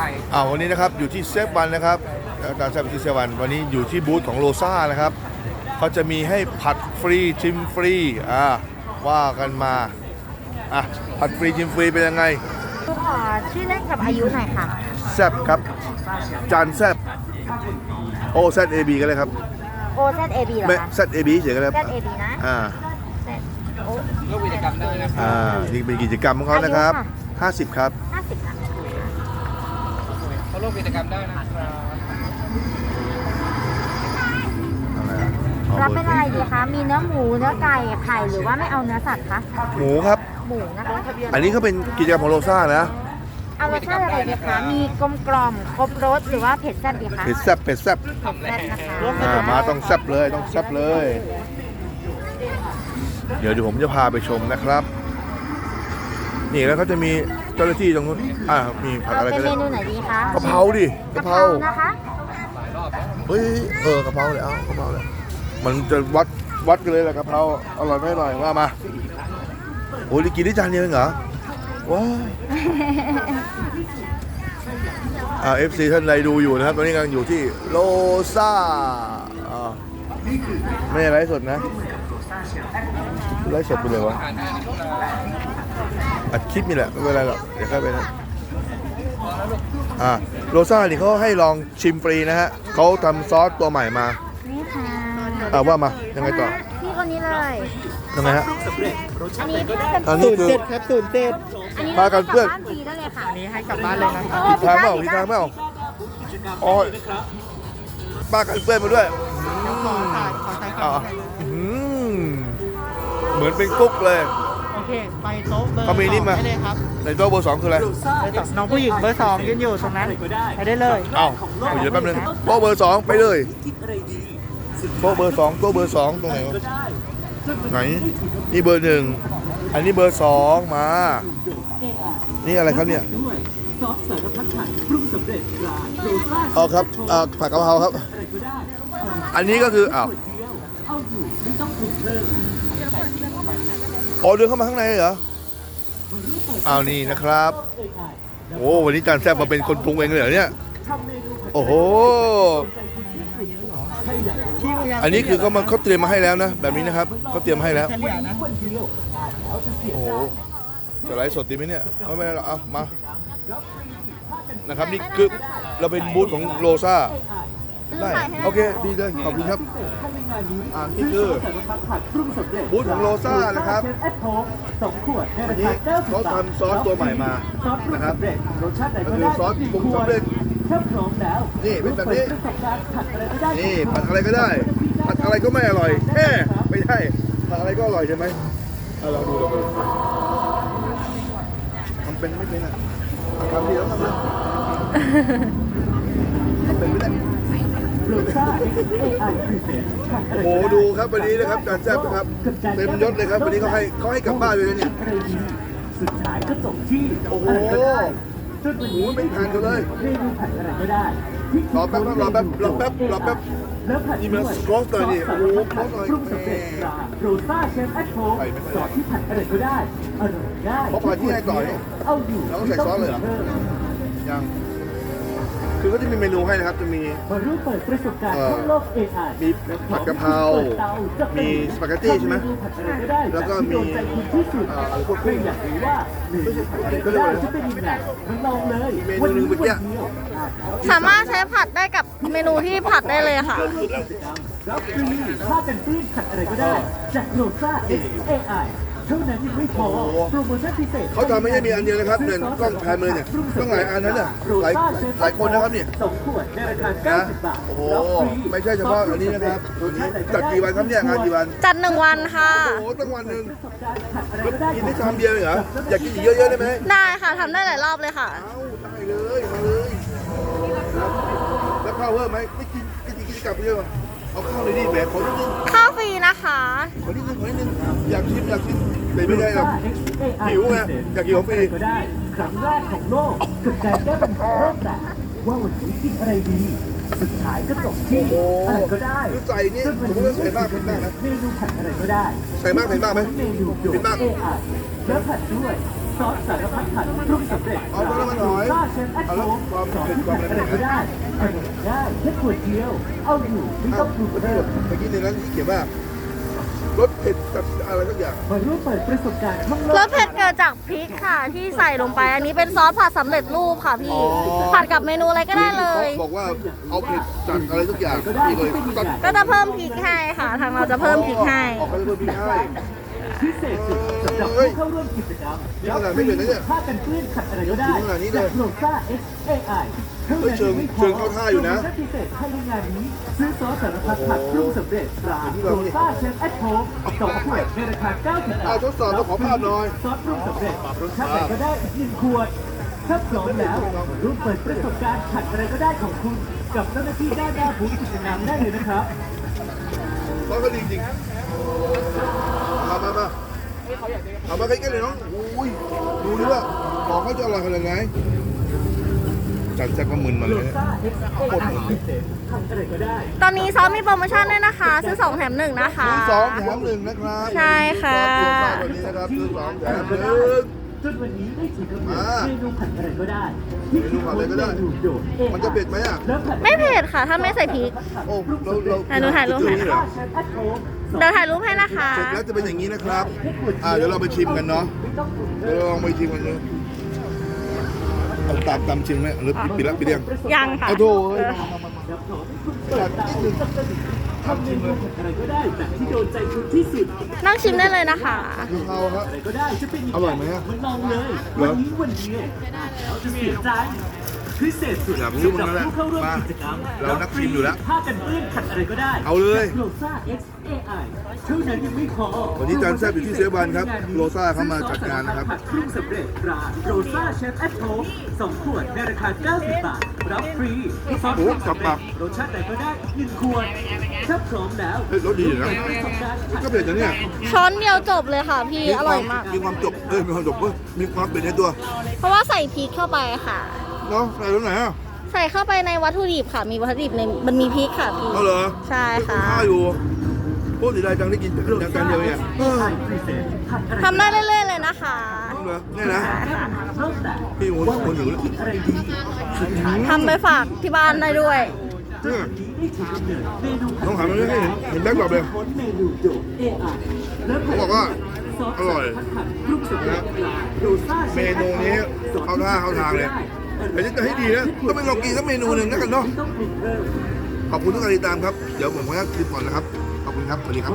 ช่อ่าวันนี้นะครับอยู่ที่เซฟวันนะครับตามแซฟที่เซฟวันวันนี้อยู่ที่บูธของโลซ่านะครับเขาจะมีให้ผัดฟรีชิมฟรีอ่าว่ากันมาอะผัดฟรีชิมฟรีเป็นยังไงขอชื่อเล่นกับอายุหน่อยค่ะแซบครับ จานแซบโอแซดเอบีกันเลยครับ O Z A B เหรอไม่คะแซดเอบีเฉยกันเลย Z A B นะอ่า Z O ร่วมกิจกรรมได้นะครัอ่านี่เป็นกิจกรรมของเขานะครับ 50 ครับ50ค่ะเขา ร่วมกิจกรรมได้นะครับอะไรอะเอารับเบเป็นออะไรร์ดีคะ มีเนื้อหมูเนื้อไก่ไข่หรือว่าไม่เอาเนื้อสัตว์คะ หมูครับ หมูนะคะ อันนี้ก็เป็นกิจกรรมของโลซ่านะ เอารสชาติอะไรดีคะ มีกลมกล่อมครบรสหรือว่าเผ็ดแซ่บดีคะ เผ็ดแซบเผ็ดแซบแซ่บนะคะอ่ามาต้องแซบเลยต้องแซบเลย เดี๋ยวเดี๋ยวผมจะพาไปชมนะครับ นี่แล้วเขาจะมีเจ้าหน้าที่ตรงนู้นอ่ามีผัดเอาอะไรเป็กันนเมเนี่ยนูไหนดีคะกะเพราดิกะเพรา นะคะเฮ้ยเออกะเพราเลยเอากะเพราเลยมันจะวัดวัดกันเลยแหละกะเพราอร่อยไม่อร่อยว่ามาโอ้ยกินได้จานเดียวเองเหรอว้าวอ่าเอฟซีท่านใดดูอยู่นะครับ ตอนนี้กำลังอยู่ที่โลซ่าอ่าไม่ได้ไลฟ์สดนะไลฟ์สดไปเลยวะ อ่านได้นะครับอัดคลิปนี่แหละไม่เป็นไรหรอกเดี๋ยวค่อยไปนะอ่าโรซ่านี่เขาให้ลองชิมฟรีนะฮะเขาทำซอสตัวใหม่มานี่ค่ะอ่าว่ามายังไงต่อพี่คนนี้เลยยังไงฮะอันนี้ถ้าเป็นอันนี้คือครับศูนย์เจ็ดอันนี้มากันเพื่อน บ้านฟรีได้เลยค่ะอันนี้ให้กลับบ้านเลยนะเออผิดทางเปล่าผิดทางเปล่าอ๋อป้ากันเพื่อนมาด้วยขอถ่ายขอถ่ายอ่าอืมเหมือนเป็นกุ๊กเลย โอเคไปโต๊ะเบอร์เขามีนี่มาได้เลยครับในโต๊ะเบอร์สองคืออะไรน้องผู้หญิงเบอร์สองยืนอยู่ตรงนั้นไปได้เลยเอ้าเดี๋ยวแป๊บนึงโต๊ะเบอร์สองไปเลยโต๊ะเบอร์สองโต๊ะเบอร์สองตรงไหนวะไหน นี่เบอร์หนึ่งอันนี้เบอร์สองมา นี่อะไรครับเนี่ยอ๋อครับอ่าผักกะเพราครับอันนี้ก็คืออ้าวอ๋อเอ๋อเดินเข้ามาข้างในเหรอเอานี่นะครับ โอ้วันนี้จานแซ่บมาเป็นคนปรุงเองเลยเหรอเนี่ย โอ้โห อันนี้คือเขามาเขาเตรียมมาให้แล้วนะ แบบนี้นะครับเขาเตรียมให้แล้วเฉลี่ยนะโอ้โหจะไลฟ์สดดีไหมเนี่ยเอาไม่เป็นไรหรอกเอามานะครับนี่คือเราเป็นบูธของโลซ่าได้โอเคดีเลยขอบคุณครับ อ่านี่คือบูธของโลซ่านะครับอันนี้เขาทำซอสตัวใหม่มานะครับก็คือซอสปรุงสำเร็จนี่เป็นแบบนี้นี่ผัดอะไรก็ได้ ผัดอะไรก็ไม่อร่อยแฮ่ไม่ใช่ผัดอะไรก็อร่อยใช่ไหมเอาลองดูลองดูทำเป็นไม่เป็นอะทำดีแล้วทำนะทำเป็นไม่ได้ โอ้โหดูครับวันนี้นะครับการแซ่บนะครับเต็มยศเลยครับวันนี้เขาให้เขาให้กลับบ้านเลยนะเนี่ยสุดท้ายก็จบที่โอ้โหจนวันหมูนี้ไม่ทานกันเลยเมนูผัดอะไรก็ได้ที่รอแป๊บรอแป๊บรอแป๊บรอแป๊บแล้วผัดนี่มันด้วยครอสเลยนี่โอ้โหครอสเลยปรุงสำเร็จตราโรซ่าเชฟแอทโฮมใส่ไม่ค่อยซอสที่ผัดอะไรก็ได้อร่อยง่ายเพราะผัดที่ไหนต่อเนี่ยเอาอยู่แล้วก็ใส่ซอสเลยเหรอยัง คือก็จะมีเมนูให้นะครับ จะมีมาร่วมเปิดประสบการณ์เอ่อท่องโลก AI มีผัดกะเพรา มีสปาเกตตี้ใช่ไหมผัดอะไรก็ได้แล้วก็มีโดนใจคุณที่สุดเอ่อพวกเพื่ออยากรู้ว่าเมนูผัดอะไรก็ได้จะเป็นยังไงมันลองเลยเมนูหนึ่งเมื่อกี้สามารถใช้ผัดได้กับเมนูที่ผัดได้เลยค่ะรับฟรีผ้ากันเปื้อนผัดอะไรก็ได้จากโรซ่า AI เท่านั้นยังไม่พอโปรโมชั่นพิเศษเขาทำไม่ใช่มีอันเดียวนะครับเนี่ยกล้องแพนมือเนี่ยต้องหลายอันนั้นน่ะหลายหลายคนนะครับเนี่ยสองขวดในราคานะ90บาทโอ้โหรับฟรีไม่ใช่เฉพาะอันนี้นะครับวันนี้จัดกี่วันครับเนี่ยงานกี่วันจัดหนึ่งวันค่ะโอ้โหตั้งวันหนึ่งผัดอะไรก็ได้กินได้ชามเดียวเองเหรออยากกินอีกเยอะๆได้ไหมได้ค่ะทำได้หลายรอบเลยค่ะเอาได้เลยมาเลยแล้วข้าวเพิ่มไหมไม่กินกินกินกลับไปเยอะเอาข้าวเลยดิแหมขอนิดนึงข้าวฟรีนะคะขอนิดนึงขอนิดนึงอยากชิมอยากชิมแต่ไม่ได้หรอกหิวไงอยากกินของฟรีก็ได้ครั้งแรกของโลกกับการแก้ปัญหาโลกแตกว่าวันนี้กินอะไรดี สุดท้ายก็จบที่โอ้อะไรก็ได้คือใส่นี่ผมว่าใส่มากเผ็ดมากนะเมนูผัดอะไรก็ได้ใส่มากเผ็ดมากไหมเมนูโดเผ็ดดมาก AI แล้วผัดด้วยซอสสารพัดผัดปรุงสำเร็จเอาแล้วมันหอยซ่าเชฟแอดเอาโฮแล้วมความสอนเผ็ดที่ความทำอะไรอะไรก็ได้อร่อยได้แค่ขวดเดียวเอาอยู่ไม่ต้องปรุงเมื่อเพิ่มกี้ในนั้นที่เขียนว่า รสเผ็ดกับอะไรสักอย่างมาร่วมเปิดประสบการณ์ท่องโลกรสเผ็ดเกิดจากพริกค่ะ ที่ใส่ลงไป อันนี้เป็นซอสผัดสำเร็จรูปค่ะพี่ ผัดกับเมนูอะไรก็ได้เลยขาบอกว่าเอาเผ็ดจัดอะไรสักอย่างก็ได้นี่เลยที่เป็นตัดอย่างก็จะเพิ่มพริกให้ค่ะ ทางเราจะเพิ่มพริกให้ ออกไปเพิ่มพริกให้ พิเศษสุด กับผู้เข้าร่วมกิจกรรมนี่ขนาดไม่เผ็ดนะเนี่ยผ้ากันเปื้อนขัดอะไรก็ได้นี่ขนาดนี้เลยจากโลซ่า X AI เท่าเฮ้ยนั้นเชิงไม่พอเชิงเข้าท่าอยู่นะพิเศษให้ในงานนี้ ซื้อซอสสารพัดผัดปรุงสำเร็จตราโลซ่าเชฟแอทโฮมสองขวดในราคา 90บาเอาททดสอบแล้วขอภาพหน่อยซอสปรุงสำเร็จรสชาติไหนก็ได้อีกหนึ่งขวดถ้าพร้อมแล้วร่วมเปิดประสบการณ์ผัดอะไรก็ได้ของคุณ กับเจ้าหน้าที่ด้านหน้าผู้กิจกรรมได้เลยนะครับซอสก็ดีจริงมามามา เอามาใกล้ๆเลยน้องอุ้ยดูดิว่าของเขาจะอร่อยขนาดไหนจัดแจ็คก็มึนมาโลเลยเนี่ยซ่า X AI พิเศษทำอะไรก็ได้ตอนนี้ซอสมีโปรโมชั่นด้วยนะคะ ซื้อ2แถม1นะคะซื้อสองแถมหนึ่งนะครับใช่ค่ะซอสตัวนี้นะครับซื้อสองแถมหนึ่งจนวันนี้ได้ถือกำเนิดอ่าเมนูผัดอะไรก็ได้เมนูผัดอะไรก็ได้เมนูโดด AI มันจะเผ็ดไหมอะแล้วผัดไม่เผ็ดค่ะ ถ้าไม่ใส่พริก โอ้เราเราอะหนูถ่ายรูปให้จุดๆนี่ เหรอเชฟแอทโฮมเดี๋ยวถ่ายรูปให้นะคะ เสร็จแล้วจะเป็นอย่างนี้นะครับ อ่าเดี๋ยวเราไปชิมกันเนาะเดี๋ยวเราลองไปชิมกันดูเอาตามตามชิมไหมหรือปิดปิดแล้วปิดยังยังค่ะเอาโถเอ้ยเออจัดนิดนึงทำเมนูผัดอะไรก็ได้แบบที่โดนใจคุณที่สุดนั่งชิมได้เลยนะคะเอาครับอะไรก็ได้จะเป็นงอร่อยไหมอะมันลองเลยเหรวัอนนี้วันเดียวแล้วจะเสียใจ พิเศษสุดอยากรู้สำหเหมืรัอนกันแหละผู้เข้าร่วมมากิจกรรมเรานักชิมอยู่แล้วผ้ากันเปื้อนขัดอะไรก็ได้เอาเลยโลซ่า X AI เท่านั้นยังไม่พอวันนี้จานแซ่บอยู่ที่เซเว่นครับโลซ่าเข้ามาจัดการนะครับผัดครึ่งสำเร็จตราโรซ่าเชฟแอทโฮมสองขวดในราคา 90 บาท รับฟรีซอสโอ้ปรุงกลับสำปาเร็กจรสชาติไหนก็ได้หนึ่งขวดถ้าพร้อมแล้วเฮ้ยรสดีอยู่นะ ก็เผ็ดนะเนี่ยช้อนเดียวจบเลยค่ะพี่ อร่อยมาก มีความจบเอ้ยมีความจบเอ้ยมีความเป็นในตัว เพราะว่าใส่พริกเข้าไปค่ะ เนาะใส่ตรงไหนอะใส่เข้าไปในวัตถุดิบค่ะ มีวัตถุดิบในมันมีพริกค่ะพี่เอาเหรอใช่ค่ะข้าวอยู่โอ้เสียดายจังได้กินแต่จานเดียวเนี่ยเออทำได้เรื่อยๆเลยนะคะเหรอเนี่ยนะเริ่มแต่พี่โอ้ยคนอยู่แล้วอะไรดีสุดท้ายทำไปฝากที่บ้านได้ด้วยเนี่ยได้ถือกำเนิดเมนูต้องหันมาให้เห็นเห็นแบ็คดรอปเลยค้นเมนูโดด AI แล้วเขาบอกว่าซสอร่อยผัดปรุงสำเร็จโรซ่าเมนูนี้เข้าท่าเข้าทางเลย แต่จะให้ดีนะต้องเป็นลองกินสักเมนูหนึ่งแล้วกันเนาะขอบคุณทุกการติดตามครับ เดี๋ยวผมขออนุญาตคลิปก่อนนะครับ ขอบคุณครับ สวัสดีครับ